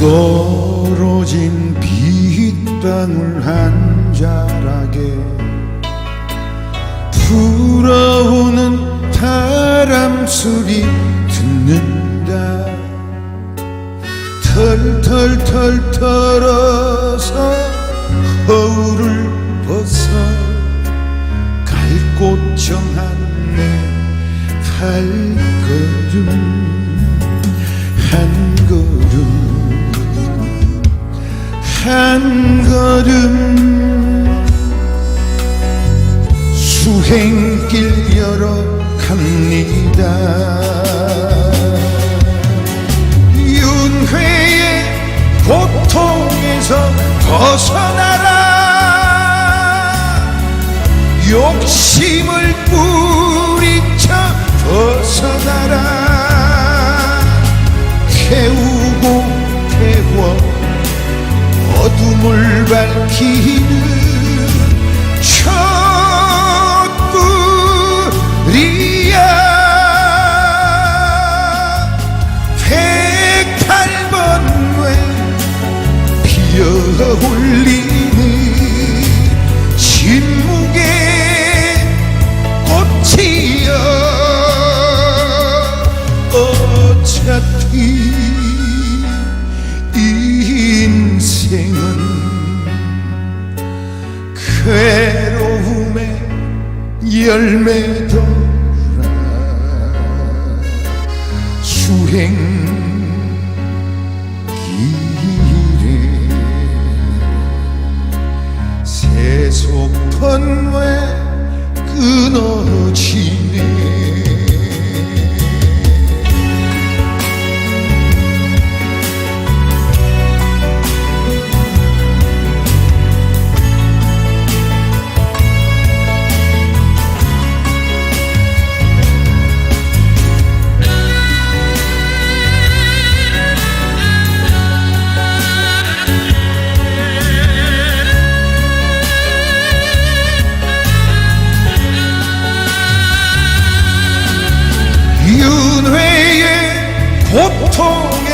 떨어진 빗방울 한 자락에 불어오는 바람 소리 듣는다. 털털털 털어서 걸음 수행길 열어 갑니다. 윤회의 고통에서 벗어나라. 욕심을 뿌리쳐 벗어나라. 태우 어둠을 밝히는 촛불이야. 백팔번뇌 피어올리는 침묵의 꽃이여. 어차피 열매더라 수행 길에 세속번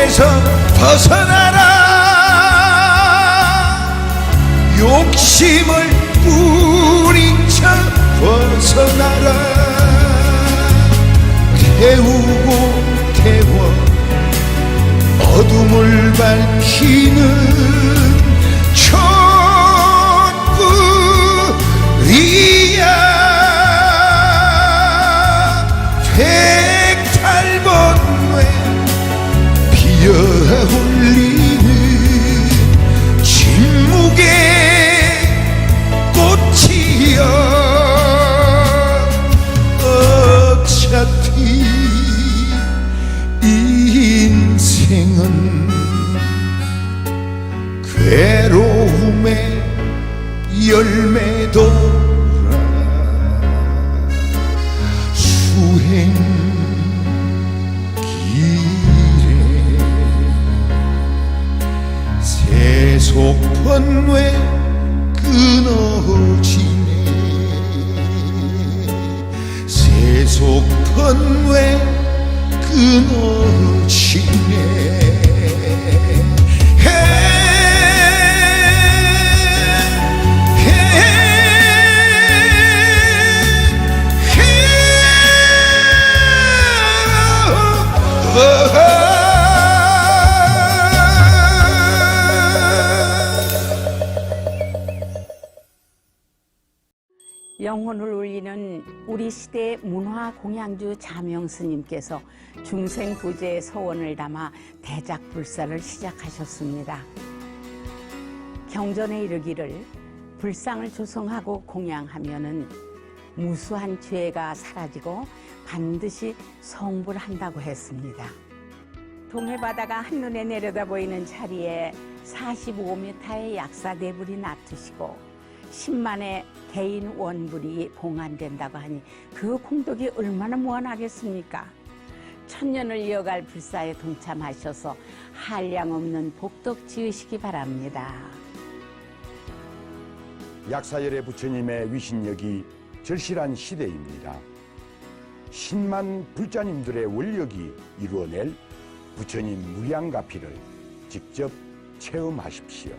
고통에서 벗어나라. 욕심을 뿌리쳐 벗어나라. 태우고 태워 어둠을 밝히는 인생은 괴로움의 열매도라 수행 길에 세속 번뇌 끊어지네 세속 번뇌 끊어지 영혼을 울리는 우리 시대의 문화 공양주 자명 스님께서 중생 부재의 소원을 담아 대작 불사를 시작하셨습니다. 경전에 이르기를 불상을 조성하고 공양하면은 무수한 죄가 사라지고 반드시 성불한다고 했습니다. 동해 바다가 한눈에 내려다 보이는 자리에 45m의 약사 네불이 놔두시고 10만의 개인 원불이 봉안된다고 하니 그 공덕이 얼마나 무한하겠습니까? 천년을 이어갈 불사에 동참하셔서 한량 없는 복덕 지으시기 바랍니다. 약사열의 부처님의 위신력이 절실한 시대입니다. 신만 불자님들의 원력이 이루어낼 부처님 무량가피를 직접 체험하십시오.